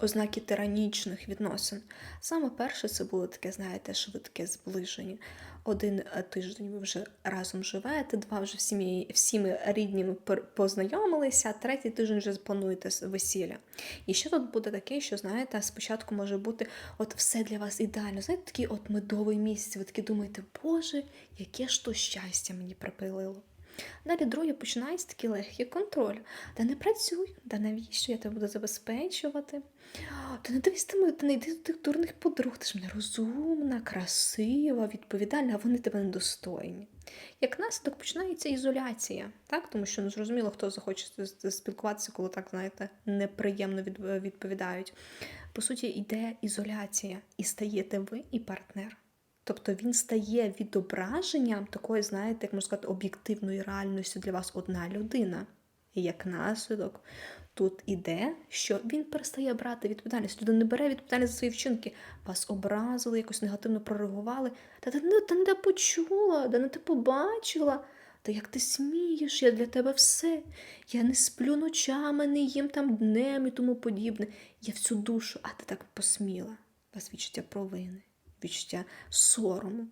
ознаки тиранічних відносин. Саме перше це було таке, знаєте, швидке зближення. Один е, тиждень ви вже разом живете, два вже всіми, всіми рідніми познайомилися, третій тиждень вже плануєте весілля. І ще тут буде таке, що знаєте, спочатку може бути от все для вас ідеально. Знаєте, такий от медовий місяць. Ви такі думаєте, Боже, яке ж то щастя мені припилило. Далі друге починається такий легкий контроль. Та не працюй, та навіщо я тебе буду забезпечувати? Та не дивись ти, не йди до тих дурних подруг, ти ж мене розумна, красива, відповідальна, а вони тебе недостойні. Як наслідок починається ізоляція, так? тому що ну, зрозуміло, хто захоче спілкуватися, коли так, знаєте, неприємно відповідають. По суті, йде ізоляція, і стаєте ви і партнер. Тобто він стає відображенням такої, знаєте, як можна сказати, об'єктивної реальності для вас одна людина. І як наслідок, тут іде, що він перестає брати відповідальність. Людина не бере відповідальність за свої вчинки. Вас образили, якось негативно прореагували. Та ти не, та не почула, та не те побачила. Та як ти смієш, я для тебе все. Я не сплю ночами, не їм там днем і тому подібне. Я всю душу, а ти так посміла. Вас відчуття провини, відчуття сорому.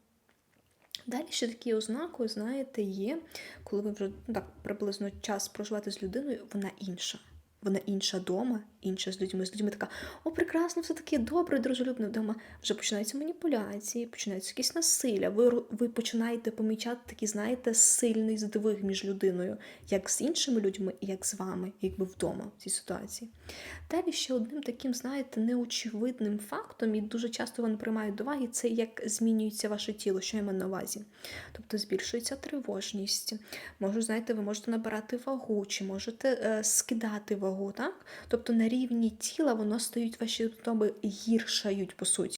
Далі ще такі ознакою, знаєте, є, коли ви вже ну, так приблизно час проживати з людиною, вона інша. Вона інша дома, інша з людьми. З людьми така, о, прекрасно, все таке добре, дружелюбне вдома. Вже починаються маніпуляції, починаються якісь насилля. Ви, ви починаєте помічати такий, знаєте, сильний здвиг між людиною, як з іншими людьми, як з вами, якби вдома в цій ситуації. Далі ще одним таким, знаєте, неочевидним фактом, і дуже часто вони приймають до уваги, це як змінюється ваше тіло, що я маю на увазі. Тобто збільшується тривожність. Може, знаєте, ви можете набирати вагу, чи можете е, скидати вагу, так? Тобто рівні тіла воно стають ваші симптоми гіршають, по суті.